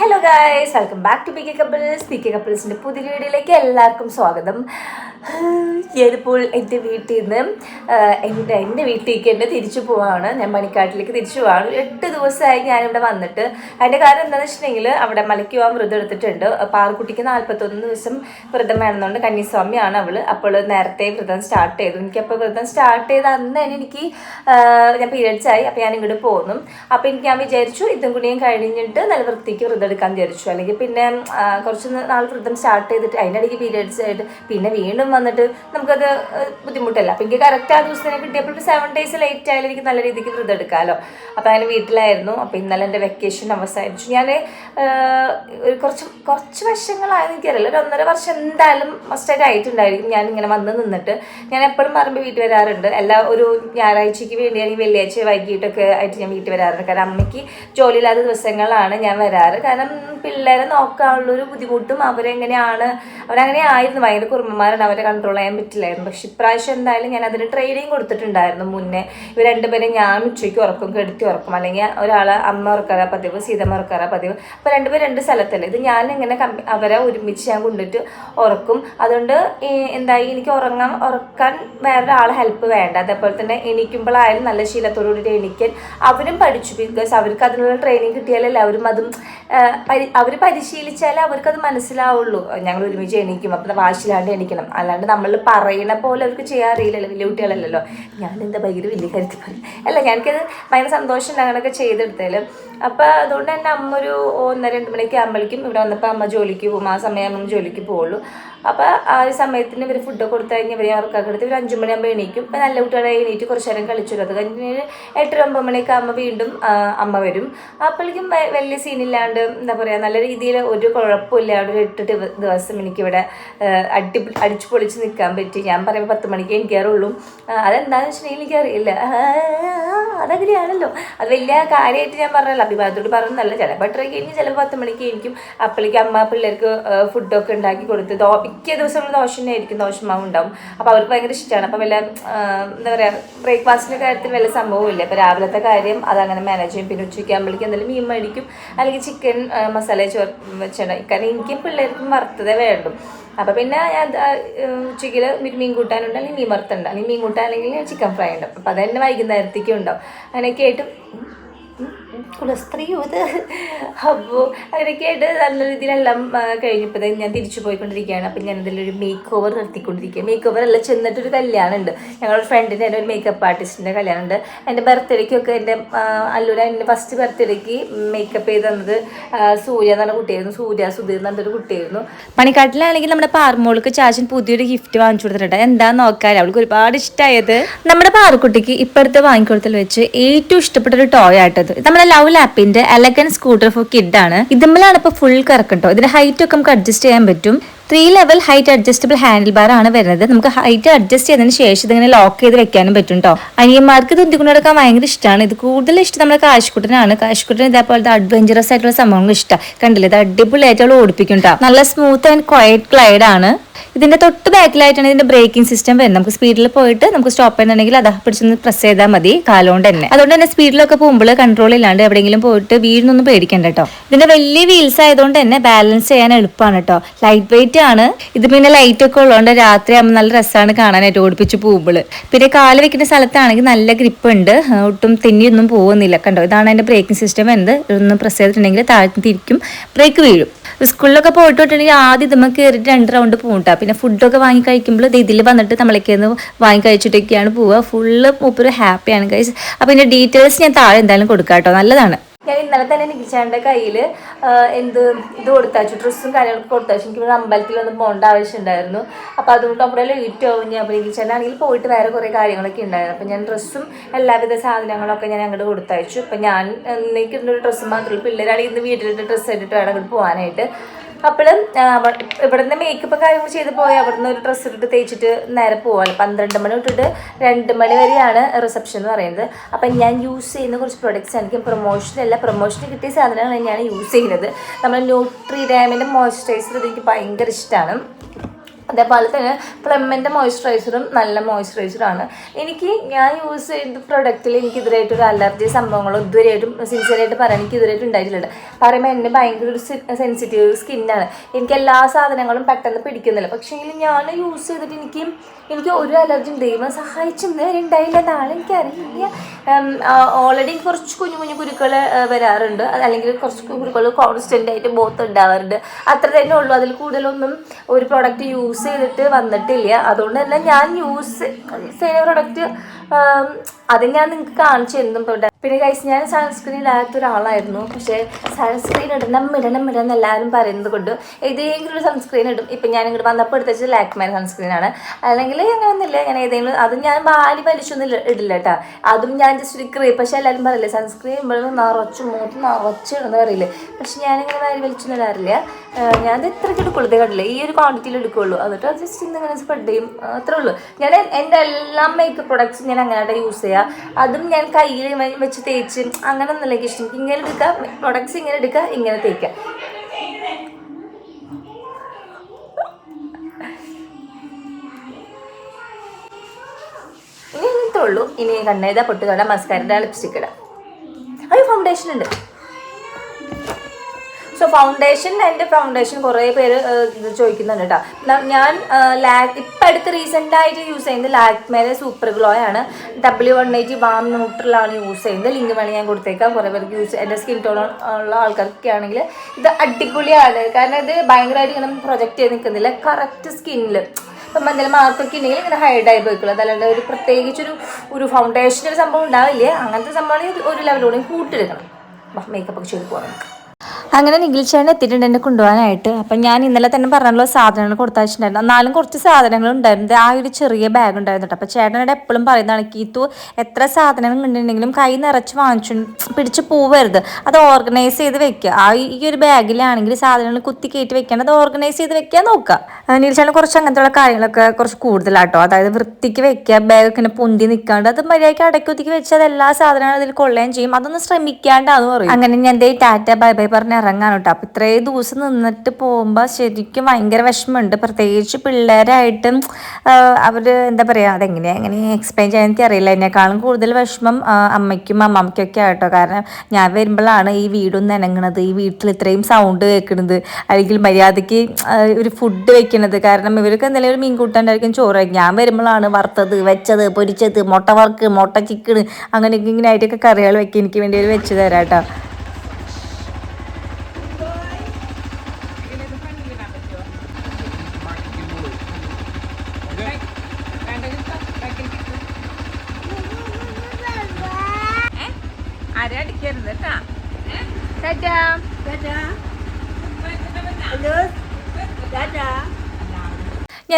Hello guys welcome back to P K couples P K കപ്പിൾസിന്റെ പുതിയ വീഡിയോയിലേക്ക് എല്ലാവർക്കും സ്വാഗതം. ഞാനിപ്പോൾ എന്റെ വീട്ടിൽ നിന്ന് എന്റെ എന്റെ വീട്ടിലേക്ക് എന്റെ തിരിച്ചു പോവാണ്. ഞാൻ മണിക്കാട്ടിലേക്ക് തിരിച്ചു പോവാണ്. എട്ട് ദിവസമായി ഞാനിവിടെ വന്നിട്ട്. അതിന്റെ കാരണം എന്താണെന്ന് വെച്ചിട്ടുണ്ടെങ്കിൽ അവിടെ മലയ്ക്ക് പോകാൻ വ്രതം എടുത്തിട്ടുണ്ട്. പാറക്കുട്ടിക്ക് നാൽപ്പത്തൊന്ന് ദിവസം വ്രതം വേണമെന്നുണ്ട്. കന്നിസ്വാമിയാണ് അവൾ അപ്പോൾ നേരത്തെ വ്രതം സ്റ്റാർട്ട് ചെയ്തു. എനിക്കപ്പോൾ വ്രതം സ്റ്റാർട്ട് ചെയ്ത അന്ന് തന്നെ എനിക്ക് ഞാൻ പീരിയഡ്സ് ആയി. അപ്പോൾ ഞാൻ ഇങ്ങോട്ട് പോന്നു. അപ്പോൾ എനിക്ക് ഞാൻ വിചാരിച്ചു ഇതും കൂടിയും കഴിഞ്ഞിട്ട് നല്ല വൃത്തിക്ക് വ്രതം എടുക്കാൻ വിചാരിച്ചു അല്ലെങ്കിൽ പിന്നെ കുറച്ച് നാൾ വൃദ്ധം സ്റ്റാർട്ട് ചെയ്തിട്ട് അതിന്റെ ഇടയ്ക്ക് പീരിയഡ്സ് ആയിട്ട് പിന്നെ വീണ്ടും വന്നിട്ട് നമുക്കത് ബുദ്ധിമുട്ടല്ല. അപ്പം എനിക്ക് കറക്റ്റ് ആ ദിവസത്തിന് കിട്ടിയപ്പോൾ ഒരു സെവൻ ഡേയ്സ് ലേറ്റ് ആയാലും എനിക്ക് നല്ല രീതിക്ക് വ്രതം എടുക്കാമല്ലോ അപ്പോൾ അങ്ങനെ വീട്ടിലായിരുന്നു. അപ്പോൾ ഇന്നലെ എന്റെ വെക്കേഷൻ അവസാനിച്ചു ഞാൻ ഒരു കുറച്ച് കുറച്ച് വർഷങ്ങളായെന്ന് എനിക്കറിയില്ല. ഒരു ഒന്നര വർഷം എന്തായാലും മസ്റ്റായിട്ട് ആയിട്ടുണ്ടായിരിക്കും. ഞാൻ ഇങ്ങനെ വന്ന് നിന്നിട്ട് ഞാൻ എപ്പോഴും പറയുമ്പോൾ വീട്ടിൽ വരാറുണ്ട്. എല്ലാ ഒരു ഞായറാഴ്ചയ്ക്ക് വേണ്ടി അല്ലെങ്കിൽ വെള്ളിയാഴ്ച വൈകിട്ടൊക്കെ ആയിട്ട് ഞാൻ വീട്ടിൽ വരാറുണ്ട്. കാരണം അമ്മയ്ക്ക് ജോലിയില്ലാത്ത ദിവസങ്ങളാണ് ഞാൻ വരാറ്. പിള്ളേരെ നോക്കാനുള്ളൊരു ബുദ്ധിമുട്ടും അവരെങ്ങനെയാണ് അവരങ്ങനെ ആയിരുന്നു. ഭയങ്കര കുറുമ്പന്മാരാണ് അവരെ കൺട്രോൾ ചെയ്യാൻ പറ്റില്ലായിരുന്നു. പക്ഷെ ഇപ്രാവശ്യം എന്തായാലും ഞാൻ അതിന് ട്രെയിനിങ് കൊടുത്തിട്ടുണ്ടായിരുന്നു മുന്നേ. ഇവർ രണ്ടുപേരും ഞാൻ ഉച്ചയ്ക്ക് ഉറക്കും കെടുത്തി ഉറക്കും. അല്ലെങ്കിൽ ഒരാൾ അമ്മ ഉറക്കാറ പതിവ് സീതമ്മ ഉറക്കാറ പതിവ്. അപ്പോൾ രണ്ടുപേരും രണ്ട് സ്ഥലത്തല്ലേ. ഇത് ഞാൻ ഇങ്ങനെ അവരെ ഒരുമിച്ച് ഞാൻ കൊണ്ടിട്ട് ഉറക്കും. അതുകൊണ്ട് എന്തായി എനിക്ക് ഉറങ്ങാൻ ഉറക്കാൻ വേറൊരാളെ ഹെൽപ്പ് വേണ്ട. അതേപോലെ തന്നെ എണീക്കുമ്പോഴായാലും നല്ല ശീലത്തോടുകൂടി എണീക്കാൻ അവരും പഠിച്ചു. ബിക്കോസ് അവർക്ക് അതിനുള്ള ട്രെയിനിങ് കിട്ടിയാലല്ലേ അവരും അതും അവർ പരിശീലിച്ചാലേ അവർക്കത് മനസ്സിലാവുള്ളൂ. ഞങ്ങൾ ഒരുമിച്ച് എണീക്കും അപ്പം വാശിലാണ്ട് എണീക്കണം. അല്ലാണ്ട് നമ്മൾ പറയണ പോലെ അവർക്ക് ചെയ്യാൻ അറിയില്ലല്ലോ വലിയ കുട്ടികളല്ലല്ലോ. ഞാൻ എന്താ ഭയങ്കര വലിയ കാര്യത്തിൽ പറയും അല്ല ഞങ്ങൾക്കത് ഭയങ്കര സന്തോഷം അങ്ങനെയൊക്കെ ചെയ്തെടുത്തതിൽ അപ്പോൾ അതുകൊണ്ട് തന്നെ അമ്മ ഒരു ഒന്നര രണ്ട് മണിയൊക്കെ ആകുമ്പോഴേക്കും ഇവിടെ വന്നപ്പോൾ അമ്മ ജോലിക്ക് പോകും. ആ സമയം അമ്മ ജോലിക്ക് പോകുള്ളൂ. അപ്പോൾ ആ ഒരു സമയത്തിന് ഇവർ ഫുഡ് കൊടുത്തു കഴിഞ്ഞ് ഇവരെ അവർക്ക് എടുത്ത് ഒരു അഞ്ചു മണിയാകുമ്പോൾ എണീക്കും. ഇപ്പം നല്ല കുട്ടികളെ എണീറ്റ് കുറച്ച് നേരം കളിച്ചു അത് കഴിഞ്ഞ് എട്ടര ഒമ്പത് മണിയൊക്കെ ആകുമ്പോൾ വീണ്ടും അമ്മ വരും. അപ്പോഴേക്കും വലിയ സീനില്ലാണ്ട് എന്താ പറയുക നല്ല രീതിയിൽ ഒരു കുഴപ്പമില്ലാണ്ട് ഒരു എട്ട് ദിവസം എനിക്ക് ഇവിടെ അടി അടിച്ചു പൊളിച്ച് നിൽക്കാൻ പറ്റി. ഞാൻ പറയുമ്പോൾ പത്ത് മണിക്ക് എണീക്കാറുള്ളൂ. അതെന്താന്ന് വെച്ചിട്ടുണ്ടെങ്കിൽ എനിക്കറിയില്ല. അതങ്ങനെയാണല്ലോ. അത് വലിയ കാര്യമായിട്ട് ഞാൻ പറഞ്ഞല്ലോ. അഭിമാനത്തോട് പറഞ്ഞല്ല ചിലപ്പോൾ എട്ടരയ്ക്ക് കഴിഞ്ഞ് ചിലപ്പോൾ പത്ത് മണിക്ക് എനിക്കും അപ്പോഴേക്കും അമ്മ പിള്ളേർക്ക് ഫുഡൊക്കെ ഉണ്ടാക്കി കൊടുത്ത് മിക്ക ദിവസങ്ങളും ദോശ തന്നെ ആയിരിക്കും ദോശമാവ് ഉണ്ടാവും അപ്പോൾ അവർക്ക് ഭയങ്കര ഇഷ്ടമാണ് അപ്പോൾ വല്ല എന്താ പറയുക ബ്രേക്ക്ഫാസ്റ്റിന്റെ കാര്യത്തിൽ വല്ല സംഭവമില്ല അപ്പോൾ രാവിലത്തെ കാര്യം അതങ്ങനെ മാനേജ് ചെയ്യും. പിന്നെ ഉച്ചയ്ക്ക് ആകുമ്പോഴേക്കും എന്തെങ്കിലും മീൻ മേടിക്കും. അല്ലെങ്കിൽ ചിക്കൻ മസാല ചോർ വെച്ചിട്ടുണ്ടായി കാരണം എനിക്കും പിള്ളേർക്കും വറുത്തതേ വേണ്ടു. അപ്പോൾ പിന്നെ ഞാൻ ഉച്ചയ്ക്ക് മീൻ കൂട്ടാനുണ്ട് അല്ലെങ്കിൽ മീൻ വറുത്തുണ്ട്. അല്ലെങ്കിൽ മീൻ കൂട്ടാൻ അല്ലെങ്കിൽ ചിക്കൻ ഫ്രൈ ഉണ്ട്. അപ്പോൾ അത് തന്നെ വൈകുന്നേരത്തേക്കും ഉണ്ടാവും. അങ്ങനെയൊക്കെ ആയിട്ട് കുലസ്ത്രീയോ ഇത് അപ്പോൾ അങ്ങനെയൊക്കെയായിട്ട് നല്ല രീതിയിലെല്ലാം കഴിഞ്ഞപ്പോൾ ഞാൻ തിരിച്ചു പോയിക്കൊണ്ടിരിക്കുകയാണ്. അപ്പം ഞാൻ ഇതിലൊരു മേക്ക് ഓവർ നിർത്തിക്കൊണ്ടിരിക്കുക മേക്ക് ഓവർ അല്ല ചെന്നിട്ടൊരു കല്യാണം ഉണ്ട് ഞങ്ങളുടെ ഫ്രണ്ടിന്റെ എന്റെ ഒരു മേക്കപ്പ് ആർട്ടിസ്റ്റിന്റെ കല്യാണം ഉണ്ട് എന്റെ ബർത്ത്ഡേക്കൊക്കെ എന്റെ അല്ലൂടെ എന്റെ ഫസ്റ്റ് ബർത്ത്ഡേക്ക് മേക്കപ്പ് ചെയ്ത് തന്നത് സൂര്യ എന്ന് പറഞ്ഞ കുട്ടിയായിരുന്നു. സൂര്യ സുധീർ എന്ന് പറഞ്ഞൊരു കുട്ടിയായിരുന്നു. പണിക്കാട്ടിലാണെങ്കിൽ നമ്മുടെ പാർമോൾക്ക് ചാച്ചൻ പുതിയൊരു ഗിഫ്റ്റ് വാങ്ങിച്ചു കൊടുത്തിട്ടുണ്ട്. എന്താണെന്ന് നോക്കാൻ? അവൾക്ക് ഒരുപാട് ഇഷ്ടമായത് നമ്മുടെ പാറുക്കുട്ടിക്ക് ഇപ്പോഴത്തെ വാങ്ങിക്കൊടുത്തിൽ വെച്ച് ഏറ്റവും ഇഷ്ടപ്പെട്ട ഒരു ടോയ് ആയിട്ടത് നമ്മുടെ ലവ് ലാപ്പിന്റെ എലഗൻ സ്കൂട്ടർ ഫോർ കിഡ് ആണ്. ഇതുമ്മലാണ് ഇപ്പൊ ഫുൾ കറക്കട്ടോ. ഇതിന്റെ ഹൈറ്റ് ഒക്കെ നമുക്ക് അഡ്ജസ്റ്റ് ചെയ്യാൻ പറ്റും. Three level height adjustable handle bar ആണ് വരുന്നത്. നമുക്ക് ഹൈറ്റ് അഡ്ജസ്റ്റ് ചെയ്തതിന് ശേഷം ഇതിങ്ങനെ ലോക്ക് ചെയ്ത് വെക്കാനും പറ്റും കേട്ടോ അനിയന്മാർക്ക് ഇത് ഉന്തിക്കൊണ്ട് നടക്കാൻ ഭയങ്കര ഇഷ്ടമാണ് ഇത് കൂടുതൽ ഇഷ്ടം നമ്മുടെ കാശ്കുട്ടനാണ് കാശ്കുട്ടൻ ഇതേപോലത്തെ അഡ്വഞ്ചറസ് ആയിട്ടുള്ള സംഭവങ്ങൾ ഇഷ്ടം. കണ്ടില്ലേ? ഇത് അടിപൊളിയായിട്ട് അവൾ ഓടിപ്പിക്കും. നല്ല സ്മൂത്ത് ആൻഡ് ക്വയറ്റ് ക്ലൈഡ് ആണ്. ഇതിന്റെ തൊട്ട് ബാക്കിലായിട്ടാണ് ഇതിന്റെ ബ്രേക്കിംഗ് സിസ്റ്റം വരുന്നത്. നമുക്ക് സ്പീഡിൽ പോയിട്ട് നമുക്ക് സ്റ്റോപ്പ് ചെയ്യുന്നുണ്ടെങ്കിൽ അത് പിടിച്ചൊന്ന് പ്രസ് ചെയ്താൽ മതി. കാലുകൊണ്ട് തന്നെ. അതുകൊണ്ട് തന്നെ സ്പീഡിലൊക്കെ പോകുമ്പോൾ കൺട്രോൾ ഇല്ലാണ്ട് എവിടെയെങ്കിലും പോയിട്ട് വീഴുന്നൊന്നും പേടിക്കണ്ട കേട്ടോ ഇതിന്റെ വലിയ വീൽസ് ആയതുകൊണ്ട് തന്നെ ബാലൻസ് ചെയ്യാൻ എളുപ്പമാണ് കേട്ടോ ലൈറ്റ് വെയിറ്റ് ആണ് ഇത് പിന്നെ ലൈറ്റ് ഒക്കെ ഉള്ളതുകൊണ്ട് രാത്രി ആകുമ്പോൾ നല്ല രസമാണ് കാണാനായിട്ട് ഓടിപ്പിച്ച് പോകുമ്പോൾ പിന്നെ കാൽ വെക്കുന്ന സ്ഥലത്താണെങ്കിൽ നല്ല ഗ്രിപ്പ് ഉണ്ട്. ഒട്ടും തെന്നിയൊന്നും പോകുന്നില്ല കണ്ടോ? ഇതാണ് അതിന്റെ ബ്രേക്കിംഗ് സിസ്റ്റം എന്ത്? ഒന്ന് പ്രസ് ചെയ്തിട്ടുണ്ടെങ്കിൽ താഴ്ത്തി തിരിക്കും. ബ്രേക്ക് വീഴും. സ്കൂളിലൊക്കെ പോയിട്ട് വിട്ടിട്ടുണ്ടെങ്കിൽ ആദ്യം ഇതുമ്മ കയറിയിട്ട് രണ്ട് റൗണ്ട് പോകട്ടാ പിന്നെ ഫുഡൊക്കെ വാങ്ങി കഴിക്കുമ്പോൾ ഇതിൽ വന്നിട്ട് നമ്മളേക്കൊന്ന് വാങ്ങി കഴിച്ചിട്ടൊക്കെയാണ് പോവുക. ഫുള്ള് മൂപ്പര് ഹാപ്പിയാണ് കഴിച്ച് അപ്പോൾ ഇതിന്റെ ഡീറ്റെയിൽസ് ഞാൻ താഴെ എന്തായാലും കൊടുക്കാം കേട്ടോ നല്ലതാണ്. ഞാൻ ഇന്നലെ തന്നെ നികിച്ചാന്റെ കയ്യിൽ എന്ത് ഇത് കൊടുത്താച്ചു ഡ്രസ്സും കാര്യങ്ങളൊക്കെ കൊടുത്താച്ചു എനിക്ക് ഇവിടെ അമ്പലത്തിലൊന്നും പോകേണ്ട ആവശ്യമുണ്ടായിരുന്നു. അപ്പോൾ അതുകൊണ്ട് അവിടെ ലേറ്റ് ആവും. ഞാൻ അപ്പോൾ നികിച്ചാനാണെങ്കിൽ പോയിട്ട് വേറെ കുറേ കാര്യങ്ങളൊക്കെ ഉണ്ടായിരുന്നു. അപ്പോൾ ഞാൻ ഡ്രസ്സും എല്ലാവിധ സാധനങ്ങളൊക്കെ ഞാൻ അങ്ങോട്ട് കൊടുത്തയച്ചു. അപ്പോൾ ഞാൻ എനിക്ക് ഒരു ഡ്രസ്സ് മാത്രമേ പിള്ളേരാണെങ്കിൽ ഇന്ന് വീട്ടിലിട്ട് ഡ്രസ്സ് ഇട്ടിട്ട് വേണം അങ്ങോട്ട് പോകാനായിട്ട്. അപ്പോൾ ഇവിടുന്ന് മേക്കപ്പ് കാര്യങ്ങൾ ചെയ്ത് പോയി. അവിടുന്ന് ഒരു ഡ്രസ്സ് ഇട്ടിട്ട് തേച്ചിട്ട് നേരെ പോവാണ് പന്ത്രണ്ട് മണി തൊട്ടിട്ട് രണ്ട് മണി വരെയാണ് റിസപ്ഷൻ എന്ന് പറയുന്നത്. അപ്പം ഞാൻ യൂസ് ചെയ്യുന്ന കുറച്ച് പ്രൊഡക്ട്സ് എനിക്ക് പ്രൊമോഷനല്ല പ്രൊമോഷന് കിട്ടിയ സാധനങ്ങളാണ് ഞാൻ യൂസ് ചെയ്യുന്നത്. നമ്മൾ ന്യൂട്രി ഡാമിന്റെ മോയ്സ്ചറൈസർ എനിക്ക് ഭയങ്കര ഇഷ്ടമാണ് അതേപോലെ തന്നെ പ്ലമ്മിന്റെ മോയ്സ്ചറൈസറും നല്ല മോയ്സ്ചറൈസറാണ്. എനിക്ക് ഞാൻ യൂസ് ചെയ്ത പ്രൊഡക്റ്റിൽ എനിക്ക് അലർജി സംഭവങ്ങളോ ഇതുവരെയായിട്ടും സിൻസിയറായിട്ട് പറയാൻ എനിക്ക് ഇതുവരെയായിട്ട് ഉണ്ടായിട്ടില്ല പറയുമ്പോൾ എന്നെ ഭയങ്കര ഒരു സെൻസിറ്റീവ് സ്കിന്നാണ് എനിക്ക് എല്ലാ സാധനങ്ങളും പെട്ടെന്ന് പിടിക്കുന്നില്ല. പക്ഷേങ്കിൽ ഞാൻ യൂസ് ചെയ്തിട്ട് എനിക്ക് എനിക്ക് ഒരു അലർജിയും ദൈവം സഹായിച്ചെന്ന് വരെ ഉണ്ടായില്ല. നാളെ എനിക്കറിയില്ല. ഓൾറെഡി കുറച്ച് കുഞ്ഞു കുഞ്ഞു കുരുക്കൾ വരാറുണ്ട്. അല്ലെങ്കിൽ കുറച്ച് കുരുക്കൾ കോൺസ്റ്റന്റ് ആയിട്ട് ബോത്ത് ഉണ്ടാവാറുണ്ട് അത്ര തന്നെ ഉള്ളൂ. അതിൽ കൂടുതലൊന്നും ഒരു പ്രോഡക്റ്റ് യൂസ് ചെയ്തിട്ട് വന്നിട്ടില്ല. അതുകൊണ്ട് തന്നെ ഞാൻ യൂസ് സേന പ്രോഡക്റ്റ് അത് ഞാൻ നിങ്ങൾക്ക് കാണിച്ചു തരുന്നു പ്രോഡക്റ്റ് പിന്നെ കഴിച്ച് ഞാൻ സൺസ്ക്രീൻ ഇല്ലാത്ത ഒരാളായിരുന്നു. പക്ഷേ സൺസ്ക്രീൻ ഇടണം ഇടണം ഇടണം എല്ലാവരും പറയുന്നത് കൊണ്ട് ഏതെങ്കിലും ഒരു സൺസ്ക്രീൻ ഇടും. ഇപ്പം ഞാൻ ഇങ്ങോട്ട് വന്നപ്പോൾ എടുത്തത് ലാക്മേൻ സൺസ്ക്രീൻ ആണ്. അല്ലെങ്കിൽ അങ്ങനെയൊന്നുമില്ല ഞാൻ ഏതെങ്കിലും അത് ഞാൻ ബാലി വലിച്ചൊന്നും ഇടില്ല കേട്ടോ അതും ഞാൻ ജസ്റ്റ് ഒരു ക്രീം പക്ഷേ എല്ലാവരും പറയില്ലേ സൺസ്ക്രീൻ ഇടുമ്പോൾ നിറച്ച് മൂത്ത് നിറച്ച് ഇടുന്ന പറയില്ലേ. പക്ഷെ ഞാനിങ്ങനെ ബാലി വലിച്ചൊന്നും ഇടാറില്ല. ഇത് ഇത്രയ്ക്ക് എടുക്കുള്ളൂ. കണ്ടില്ലേ? ഈ ഒരു ക്വാണ്ടിറ്റിയിൽ എടുക്കുള്ളൂ. എന്നിട്ട് അത് ജസ്റ്റ് ഇന്നിങ്ങനെ സ്പ്രെഡ് ചെയ്യും. അത്രേ ഉള്ളൂ. ഞാൻ എന്റെ എല്ലാ മേക്കപ്പ് പ്രൊഡക്ട്സും ഞാൻ അങ്ങനെയായിട്ട് യൂസ് അതും ഞാൻ കയ്യിൽ വെച്ച് തേച്ച് അങ്ങനെ ഒന്നുമില്ല എനിക്ക് ഇങ്ങനെ എടുക്കുക പ്രൊഡക്ട്സ് ഇങ്ങനെ എടുക്കുക ഇങ്ങനെ തേക്കുക ഇനി ഇങ്ങനത്തെ ഉള്ളൂ. ഇനി കണ്ണേതാ പൊട്ടുകട മസ്കാരയുടെ ലിപ്സ്റ്റിക് ഇടാം. അത് ഫൗണ്ടേഷൻ ഉണ്ട്. സോ ഫൗണ്ടേഷൻ എന്റെ ഫൗണ്ടേഷൻ കുറേ പേര് ഇത് ചോദിക്കുന്നുണ്ട് കേട്ടോ ഞാൻ ലാക് ഇപ്പം അടുത്ത് റീസെന്റായിട്ട് യൂസ് ചെയ്യുന്നത് ലാക്മേലെ സൂപ്പർ ഗ്ലോ ആണ്. ഡബ്ല്യു വൺ എയ്റ്റി വാം ന്യൂട്രലാണ് യൂസ് ചെയ്യുന്നത്. ലിങ്ക് വേണമെങ്കിൽ ഞാൻ കൊടുത്തേക്കാം. കുറേ പേർക്ക് യൂസ് എന്റെ സ്കിൻ ടോൺ ഉള്ള ആൾക്കാർക്കൊക്കെ ആണെങ്കിൽ ഇത് അടിപൊളിയാണ്. കാരണം ഇത് ഭയങ്കരമായിട്ട് ഇങ്ങനെ പ്രൊജക്റ്റ് ചെയ്ത് നിൽക്കുന്നില്ല. കറക്റ്റ് സ്കിന്നിൽ ഇപ്പം എന്തെങ്കിലും മാർക്കൊക്കെ ഉണ്ടെങ്കിൽ ഇങ്ങനെ ഹൈഡ് ആയി പോയിക്കുള്ളൂ അതല്ലാണ്ട് ഒരു പ്രത്യേകിച്ചൊരു ഒരു ഫൗണ്ടേഷൻ ഒരു സംഭവം ഉണ്ടാവില്ലേ. അങ്ങനത്തെ സംഭവമാണെങ്കിൽ ഒരു ലെവലോടെയും കൂട്ടിയെടുക്കണം. മേക്കപ്പ് ഒക്കെ ചെയ്ത് പോകണം അങ്ങനെ നിഖിൽച്ചേട്ടൻ എത്തിയിട്ടുണ്ട് എന്നെ കൊണ്ടുപോകാനായിട്ട്. അപ്പം ഞാൻ ഇന്നലെ തന്നെ പറഞ്ഞല്ലോ സാധനങ്ങൾ കൊടുത്തയച്ചിട്ടുണ്ടായിരുന്നു എന്നാലും കുറച്ച് സാധനങ്ങൾ ഉണ്ടായിരുന്നു. ആ ഒരു ചെറിയ ബാഗ് ഉണ്ടായിരുന്നു അപ്പോൾ ചേട്ടനോട് എപ്പോഴും പറയുന്നതാണ് കീത്തു എത്ര സാധനങ്ങൾ ഉണ്ടെങ്കിലും കൈ നിറച്ച് വാങ്ങിച്ചു പിടിച്ച് പോവരുത്. അത് ഓർഗനൈസ് ചെയ്ത് വെക്കുക. ആ ഈ ഒരു ബാഗിലാണെങ്കിൽ സാധനങ്ങൾ കുത്തി കയറ്റി വെക്കാൻ അത് ഓർഗനൈസ് ചെയ്ത് വെക്കാൻ നോക്കുക. നീൽച്ചേട്ടൻ കുറച്ച് അങ്ങനത്തെ കാര്യങ്ങളൊക്കെ കുറച്ച് കൂടുതലാട്ടോ. അതായത് വൃത്തിക്ക് വെക്കുക ബാഗ് ഇങ്ങനെ പൊന്തി നിൽക്കാണ്ട് അത് മര്യാദയ്ക്ക് അടക്കി ഒതുക്കി വെച്ചാൽ എല്ലാ സാധനങ്ങളും അതിൽ കൊള്ളുകയും ചെയ്യും. അതൊന്ന് ശ്രമിക്കാണ്ടാന്ന് പറയും. അങ്ങനെ ഞാൻ ദേ ടാറ്റ ബൈ ബൈ പറഞ്ഞ് ഇറങ്ങാൻ കേട്ടോ അപ്പം ഇത്രയും ദിവസം നിന്നിട്ട് പോകുമ്പോൾ ശരിക്കും ഭയങ്കര വിഷമമുണ്ട്. പ്രത്യേകിച്ച് പിള്ളേരായിട്ടും അവർ എന്താ പറയുക അതെങ്ങനെയാണ് എങ്ങനെ എക്സ്പ്ലെയിൻ ചെയ്യാൻ എനിക്ക് അറിയില്ല എന്നെക്കാളും കൂടുതൽ വിഷമം അമ്മയ്ക്കും അമ്മമ്മയ്ക്കൊക്കെ ആയിട്ടോ കാരണം ഞാൻ വരുമ്പോഴാണ് ഈ വീടൊന്ന് ഇണങ്ങണത് ഈ വീട്ടിൽ ഇത്രയും സൗണ്ട് കേൾക്കുന്നത് അല്ലെങ്കിൽ മര്യാദയ്ക്ക് ഒരു ഫുഡ് വെക്കണത്. കാരണം ഇവർക്ക് എന്തെങ്കിലും ഒരു മീൻ കൂട്ടാണ്ടായിരിക്കും ചോറ് ഞാൻ വരുമ്പോഴാണ് വറുത്തത് വെച്ചത് പൊരിച്ചത് മുട്ട വർക്ക് മുട്ട ചിക്കൻ അങ്ങനെയൊക്കെ ഇങ്ങനെ ആയിട്ടൊക്കെ കറികൾ വെക്കുക എനിക്ക് വേണ്ടി ഒരു വെച്ച് തരാം കേട്ടോ.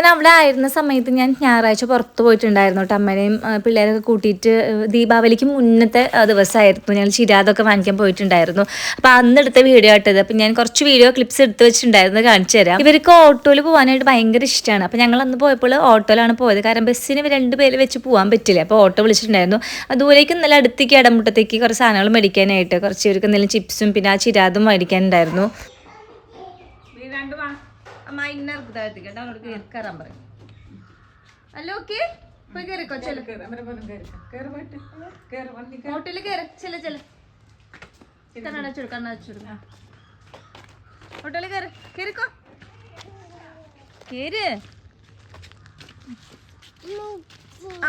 ഞാൻ അവിടെ ആയിരുന്ന സമയത്ത് ഞാൻ ഞായറാഴ്ച പുറത്ത് പോയിട്ടുണ്ടായിരുന്നു കേട്ടോ. അമ്മേനെയും പിള്ളേരൊക്കെ കൂട്ടിയിട്ട് ദീപാവലിക്ക് മുന്നത്തെ ദിവസമായിരുന്നു. ഞങ്ങൾ ചിരാതൊക്കെ വാങ്ങിക്കാൻ പോയിട്ടുണ്ടായിരുന്നു. അപ്പോൾ അന്ന് എടുത്ത വീഡിയോ ആട്ടത് അപ്പം ഞാൻ കുറച്ച് വീഡിയോ ക്ലിപ്സ് എടുത്ത് വെച്ചിട്ടുണ്ടായിരുന്നു കാണിച്ചു തരാം. ഇവർക്ക് ഓട്ടോയിൽ പോകാനായിട്ട് ഭയങ്കര ഇഷ്ടമാണ്. അപ്പോൾ ഞങ്ങൾ അന്ന് പോയപ്പോൾ ഓട്ടോയിലാണ് പോയത്. കാരണം ബസ്സിന് രണ്ട് പേര് വെച്ച് പോകാൻ പറ്റില്ല. അപ്പോൾ ഓട്ടോ വിളിച്ചിട്ടുണ്ടായിരുന്നു. അതുപോലേക്ക് നല്ല അടുത്തേക്ക് ഇടമുട്ടത്തേക്ക് കുറച്ച് സാധനങ്ങൾ മേടിക്കാനായിട്ട് കുറച്ച് ഇവർക്ക് എന്തെങ്കിലും ചിപ്സും പിന്നെ ആ ചിരാതും മേടിക്കാനുണ്ടായിരുന്നു. നീ ഇതായിട്ട് പറ അവനോട് കയറാൻ പറയും. അല്ലോ ഓക്കെ പോയി കയറിക്കോ ചെല. ഹോട്ടലിൽ കയറി ചെല ചെല. കണ്ണടച്ചു കണ്ണടച്ചു ഹോട്ടലിൽ കയറി കയറിക്കോ കയറ്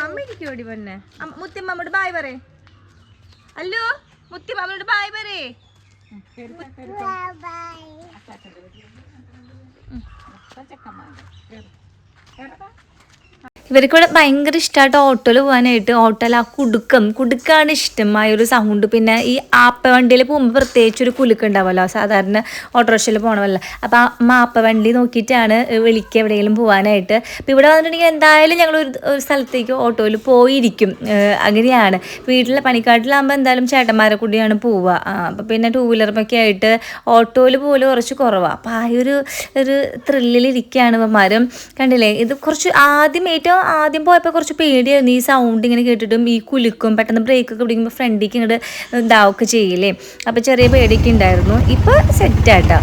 അമ്മയ്ക്ക് ഓടി പൊന്നെ. മുത്തിമ്മമ്മോട് ബായ് പറയേ. അല്ലോ മുത്തിമ്മമ്മോട് ബായ് പറയേ. ¿Cuánta camada? ¿Verdad? ¿Verdad? ഇവർക്കിവിടെ ഭയങ്കര ഇഷ്ടമായിട്ട് ഓട്ടോയിൽ പോകാനായിട്ട് ഓട്ടോയിൽ ആ കുടുക്കം. കുടുക്കാണ് ഇഷ്ടമായ ഒരു സൗണ്ട് പിന്നെ ഈ ആപ്പ വണ്ടിയിൽ പോകുമ്പോൾ പ്രത്യേകിച്ച് ഒരു കുലുക്ക് ഉണ്ടാവുമല്ലോ സാധാരണ ഓട്ടോറിക്ഷയിൽ പോകണമല്ലോ അപ്പോൾ ആ അമ്മ ആപ്പ വണ്ടി നോക്കിയിട്ടാണ് വിളിക്കുക എവിടെയെങ്കിലും പോകാനായിട്ട് അപ്പോൾ ഇവിടെ വന്നിട്ടുണ്ടെങ്കിൽ എന്തായാലും ഞങ്ങൾ ഒരു സ്ഥലത്തേക്ക് ഓട്ടോയിൽ പോയിരിക്കും. അങ്ങനെയാണ്. വീട്ടിലെ പണിക്കാട്ടിലാകുമ്പോൾ എന്തായാലും ചേട്ടന്മാരെ കൂടിയാണ് പോവുക. അപ്പോൾ പിന്നെ ടൂ വീലറിനൊക്കെ ആയിട്ട് ഓട്ടോയിൽ പോലും കുറച്ച് കുറവാണ് അപ്പോൾ ആ ഒരു ഒരു ത്രില്ലിലിരിക്കുകയാണ് ഇവന്മാരും. കണ്ടില്ലേ? ഇത് കുറച്ച് ആദ്യം ഏറ്റവും ആദ്യം പോയപ്പോൾ കുറച്ച് പേടിയായിരുന്നു ഈ സൗണ്ട് ഇങ്ങനെ കേട്ടിട്ടും ഈ കുലുക്കും പെട്ടെന്ന് ബ്രേക്കൊക്കെ പിടിക്കുമ്പോൾ ഫ്രണ്ടിലേക്ക് ഇങ്ങോട്ട് ഇതാവൊക്കെ ചെയ്യില്ലേ. അപ്പോൾ ചെറിയ പേടിയൊക്കെ ഉണ്ടായിരുന്നു ഇപ്പോൾ സെറ്റാട്ടോ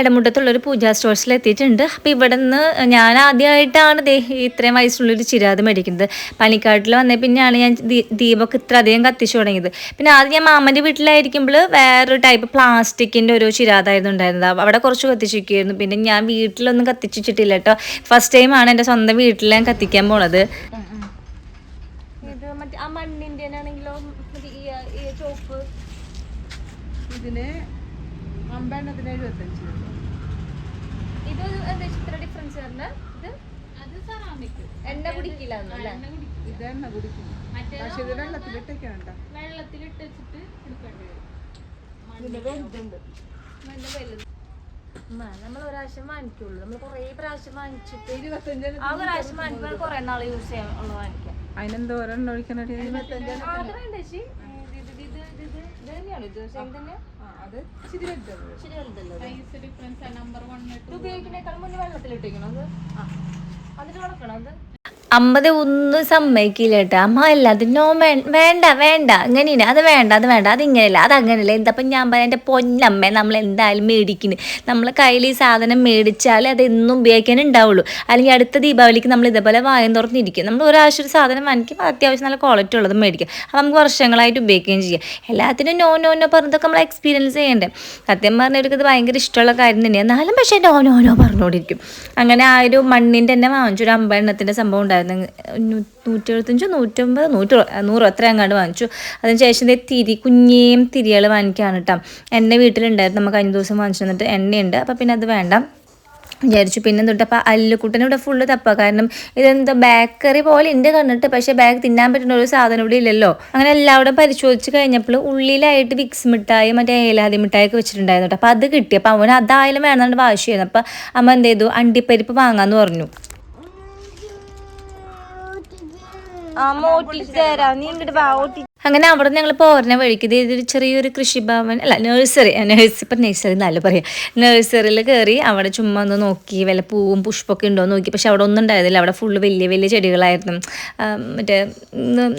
ഇടമുട്ടത്തുള്ളൊരു പൂജാ സ്റ്റോഴ്സിൽ എത്തിയിട്ടുണ്ട് അപ്പോൾ ഇവിടെ നിന്ന് ഞാൻ ആദ്യമായിട്ടാണ് ദേ ഇത്രയും വയസ്സുള്ളൊരു ചിരാത് മേടിക്കുന്നത്. പനിക്കാട്ടിൽ വന്ന പിന്നെയാണ് ഞാൻ ദീപമൊക്കെ ഇത്ര അധികം കത്തിച്ചു തുടങ്ങിയത്. പിന്നെ ആദ്യം ഞാൻ മാമന്റെ വീട്ടിലായിരിക്കുമ്പോൾ വേറൊരു ടൈപ്പ് പ്ലാസ്റ്റിക്കിന്റെ ഒരു ചിരാതായിരുന്നു ഉണ്ടായിരുന്നത്. അവിടെ കുറച്ച് കത്തിച്ചിരിക്കുമായിരുന്നു പിന്നെ ഞാൻ വീട്ടിലൊന്നും കത്തിച്ചിട്ടില്ല കേട്ടോ. ഫസ്റ്റ് ടൈമാണ് എന്റെ സ്വന്തം വീട്ടിൽ ഞാൻ കത്തിക്കാൻ പോണത്. മണ്ണിന്റെ ആണെങ്കിലോ ചോപ്പ്. ഇതിന് അമ്പെണ്ണത്തിന് എഴുപത്തഞ്ച് രൂപ. ഇത് എന്താ ഇത്ര ഡിഫറൻസ് വരുന്നത് ഇത്? അത് സെറാമിക് എണ്ണ കുടിക്കില്ല. ഇത് എണ്ണ കുടിക്കില്ല. പക്ഷെ ഇത് വെള്ളത്തിലിട്ടൊക്കെ വേണ്ട വെള്ളത്തിലിട്ട് വെച്ചിട്ട് എടുക്കേണ്ടി വരും. നമ്മൾ ഒരാവശ്യം വാങ്ങിക്കുള്ളൂ. നമ്മൾ കൊറേ പ്രാവശ്യം വാങ്ങിച്ചിട്ട് ആ പ്രാവശ്യം വാങ്ങിക്കുമ്പോൾ കൊറേ നാൾ യൂസ് ചെയ്യാൻ വാങ്ങിക്കാം അതിനെന്തോരം എണ്ണ ഒഴിക്കണടി അത് വേണ്ട ചേച്ചി ഇത് ഇത് ഇത് ഇത് ഇത് ഇത് തന്നെയാണ്. ഇത് സെയിം തന്നെ. ആ അത് ഇച്ചിരി വലുതല്ലോ. സൈസ് ഡിഫറൻസ് നമ്പർ വൺ ഇത് ഉപയോഗിക്കുന്നേക്കാളും മുന്നേ വെള്ളത്തിലിട്ടിരിക്കണം അത് അതിൽ വളക്കണം അത്? അമ്മത് ഒന്നും സമ്മതിക്കില്ല കേട്ടോ. അമ്മ അല്ല അത് നോ വേണ്ട വേണ്ട. ഇങ്ങനെയാണ് അത് വേണ്ട അത് വേണ്ട. അത് ഇങ്ങനെയല്ല. അത് അങ്ങനെയല്ല. എന്തപ്പം ഞാൻ പറയാം എന്റെ പൊന്നമ്മ നമ്മൾ എന്തായാലും മേടിക്കുന്നു നമ്മളെ കയ്യിൽ ഈ സാധനം മേടിച്ചാൽ അത് എന്നും ഉപയോഗിക്കാനേ ഉണ്ടാവുള്ളൂ. അല്ലെങ്കിൽ അടുത്ത ദീപാവലിക്ക് നമ്മൾ ഇതേപോലെ വായം തുറന്നിരിക്കും. നമ്മൾ ഒരാഴ്ച ഒരു സാധനം വാങ്ങിക്കും അത്യാവശ്യം നല്ല ക്വാളിറ്റി ഉള്ളത് മേടിക്കും. അപ്പോൾ നമുക്ക് വർഷങ്ങളായിട്ട് ഉപയോഗിക്കുകയും ചെയ്യാം. എല്ലാത്തിനും നോ നോ നോ പറഞ്ഞതൊക്കെ നമ്മൾ എക്സ്പീരിയൻസ് ചെയ്യണ്ടേ. സത്യം പറഞ്ഞവർക്ക് ഇത് ഭയങ്കര ഇഷ്ടമുള്ള കാര്യം തന്നെയാണ്. എന്നാലും പക്ഷേ നോ നോ നോ പറഞ്ഞുകൊണ്ടിരിക്കും. അങ്ങനെ ആ ഒരു മണ്ണിന്റെ തന്നെ വാങ്ങിച്ചു ഒരു അമ്പെണ്ണത്തിന്റെ സംഭവം ഉണ്ടായിരുന്നു. നൂ- നൂറ്റി എഴുപത്തഞ്ചോ നൂറ്റമ്പത് നൂറ്റി നൂറ് അത്ര അങ്ങാണ്ട് വാങ്ങിച്ചു. അതിന് ശേഷം ദേ തിരി കുഞ്ഞേം തിരികൾ വാങ്ങിക്കുകയാണ് കേട്ടോ എണ്ണ വീട്ടിലുണ്ടായിരുന്നു. നമുക്ക് അഞ്ച് ദിവസം വാങ്ങിച്ചു തന്നിട്ട് എണ്ണയുണ്ട്. അപ്പോൾ പിന്നെ അത് വേണ്ട. വിചാരിച്ചു. പിന്നെ തൊട്ട് അപ്പോൾ അല്ലുക്കുട്ടൻ ഇവിടെ ഫുള്ള് തപ്പ. കാരണം ഇതെന്താ ബേക്കറി പോലെ ഉണ്ട് കണ്ടിട്ട്. പക്ഷേ ബാഗ് തിന്നാൻ പറ്റുന്ന ഒരു സാധനം ഇവിടെ ഇല്ലല്ലോ. അങ്ങനെ എല്ലാവരും പരിശോധിച്ച് കഴിഞ്ഞപ്പോൾ ഉള്ളിലായിട്ട് വിക്സ് മിഠായി മറ്റേ ഏലാതി മിഠായി ഒക്കെ വെച്ചിട്ടുണ്ടായിരുന്നു കേട്ടോ അപ്പോൾ അത് കിട്ടി. അപ്പോൾ അവന് അതായാലും വേണമെന്നുണ്ട് വാശിയായിരുന്നു. അപ്പോൾ അമ്മ എന്ത് ചെയ്തു? അണ്ടിപ്പരിപ്പ് വാങ്ങാമെന്ന് പറഞ്ഞു. അമ്മ ഓട്ടിച്ച് തരാം. നീ ഇങ്ങോട്ട് വാ ഓട്ടി അങ്ങനെ അവിടെ ഞങ്ങൾ പോരുന്ന വഴിക്ക് ഇത് ഇതൊരു ചെറിയൊരു കൃഷിഭവൻ അല്ല നഴ്സറി നഴ്സറി ഇപ്പം നഴ്സറി എന്നല്ല പറയാം. നഴ്സറിയിൽ കയറി അവിടെ ചുമ്മാ ഒന്ന് നോക്കി വല്ല പൂവും പുഷ്പൊക്കെ ഉണ്ടോ നോക്കി. പക്ഷെ അവിടെ ഒന്നും ഉണ്ടായതില്ല അവിടെ ഫുള്ള് വലിയ വലിയ ചെടികളായിരുന്നു. മറ്റേ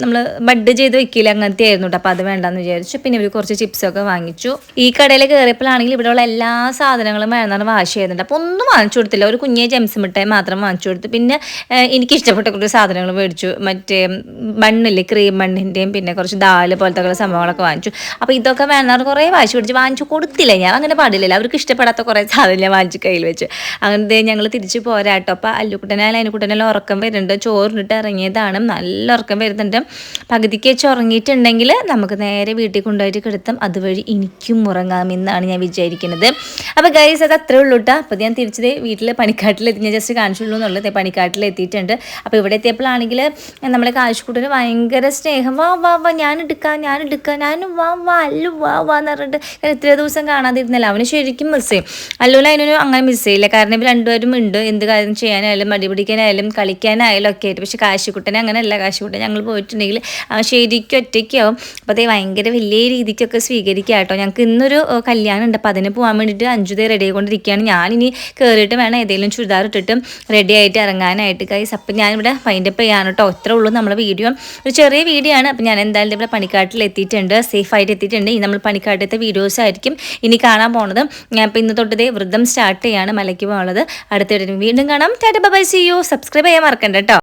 നമ്മൾ ബഡ് ചെയ്ത് വെക്കില്ല അങ്ങനത്തെ ആയിരുന്നു കേട്ടോ അപ്പോൾ അത് വേണ്ടെന്ന് വിചാരിച്ചു. പിന്നെ ഇവർ കുറച്ച് ചിപ്സൊക്കെ വാങ്ങിച്ചു. ഈ കടയിൽ കയറിയപ്പോഴാണെങ്കിൽ ഇവിടെയുള്ള എല്ലാ സാധനങ്ങളും വേണമെന്നാണ് വാഷ് ചെയ്യുന്നുണ്ട് അപ്പോൾ ഒന്നും വാങ്ങിച്ചു കൊടുത്തില്ല. ഒരു കുഞ്ഞേ ജെംസ് മിഠായി മാത്രം വാങ്ങിച്ചു കൊടുത്തു. പിന്നെ എനിക്ക് ഇഷ്ടപ്പെട്ട കുറച്ച് സാധനങ്ങൾ മേടിച്ചു. മറ്റേ മണ്ണില്ലേ ക്രീം മണ്ണിന്റെയും പിന്നെ കുറച്ച് ദാൽ പോലത്തെ സംഭവങ്ങളൊക്കെ വാങ്ങിച്ചു. അപ്പോൾ ഇതൊക്കെ വേണമെന്ന് കുറേ വാശി പിടിച്ച് വാങ്ങിച്ചു കൊടുത്തില്ല. ഞാൻ അങ്ങനെ പാടില്ലല്ലോ. അവർക്ക് ഇഷ്ടപ്പെടാത്ത കുറേ സാധനം ഞാൻ വാങ്ങിച്ച് കയ്യിൽ വെച്ച്. അങ്ങനത്തെ ഞങ്ങൾ തിരിച്ച് പോരാട്ടോ അപ്പോൾ അല്ലുക്കുട്ടനായാലും അതിനുക്കുട്ടനെല്ലാം ഉറക്കം വരുന്നുണ്ട്. ചോറിനിട്ട് ഇറങ്ങിയതാണ്. നല്ല ഉറക്കം വരുന്നുണ്ട്. പകുതിക്ക് വെച്ച് ഉറങ്ങിയിട്ടുണ്ടെങ്കിൽ നമുക്ക് നേരെ വീട്ടിൽ കൊണ്ടുപോയിട്ട് കിടത്തും. അതുവഴി എനിക്കും ഉറങ്ങാമെന്നാണ് ഞാൻ വിചാരിക്കുന്നത്. അപ്പോൾ ഗൈസ് അത് അത്രേ ഉള്ളൂ കേട്ടോ അപ്പോൾ ഞാൻ തിരിച്ചത് വീട്ടിൽ പണിക്കാട്ടിലെത്തി. ഞാൻ ജസ്റ്റ് കാണിച്ചുള്ളൂ എന്നുള്ളത്. പണിക്കാട്ടിൽ എത്തിയിട്ടുണ്ട് അപ്പോൾ ഇവിടെ എത്തിയപ്പോഴാണെങ്കിൽ നമ്മളെ കാശുകൂട്ടിന് ഭയങ്കര സ്നേഹം. വാ വാ വാ ഞാൻ എടുക്കാം ഞാൻ എടുക്കാം ഞാൻ വാ വാ അല്ലു വാ വാ എന്ന് പറഞ്ഞിട്ട് ഇത്ര ദിവസം കാണാതിരുന്നില്ല? അവന് ശരിക്കും മിസ് ചെയ്യും അല്ലൂല അതിനൊരു അങ്ങനെ മിസ് ചെയ്യില്ല കാരണം ഇവർ രണ്ടുപേരും ഉണ്ട്. എന്ത് കാര്യം ചെയ്യാനായാലും മടി പിടിക്കാനായാലും കളിക്കാനായാലും ഒക്കെ ആയിട്ട്. പക്ഷെ കാശിക്കുട്ടനെ അങ്ങനെയല്ല. കാശിക്കുട്ടൻ ഞങ്ങൾ പോയിട്ടുണ്ടെങ്കിൽ അവൻ ശരിക്കും ഒറ്റയ്ക്കാവും. അപ്പോൾ അതേ ഭയങ്കര വലിയ രീതിക്കൊക്കെ സ്വീകരിക്കുക കേട്ടോ. ഞങ്ങൾക്ക് ഇന്നൊരു കല്യാണം ഉണ്ട് അപ്പോൾ അതിന് പോകാൻ വേണ്ടിയിട്ട് അഞ്ചുതേ റെഡി ആയിക്കൊണ്ടിരിക്കുകയാണ് ഞാനിനി കയറിയിട്ട് വേണം ഏതെങ്കിലും ചുരിദാർ ഇട്ടിട്ട് റെഡി ആയിട്ട് ഇറങ്ങാനായിട്ട്. കൈസ് അപ്പം ഞാനിവിടെ ഫൈൻഡപ്പ് ചെയ്യാൻ കേട്ടോ. ഇത്രേ ഉള്ളൂ നമ്മളെ വീഡിയോ ഒരു ചെറിയ വീഡിയോ ആണ്. അപ്പം ഞാൻ എന്തായാലും ഇവിടെ പണിക്കാട്ടിൽ എത്തിയിട്ടുണ്ട്. സേഫ് ആയിട്ട് എത്തിയിട്ടുണ്ട്. ഇനി നമ്മൾ പണിക്കാട്ടിലത്തെ വീഡിയോസ് ആയിരിക്കും ഇനി കാണാൻ പോണത്. ഇപ്പം ഇന്ന് തൊട്ടതേ വൃദ്ധം സ്റ്റാർട്ട് ചെയ്യാണ്. മലയ്ക്ക് പോകുന്നത് അടുത്ത വീണ്ടും കാണാം. Tata bye see you subscribe ചെയ്യാൻ മറക്കണ്ട കേട്ടോ.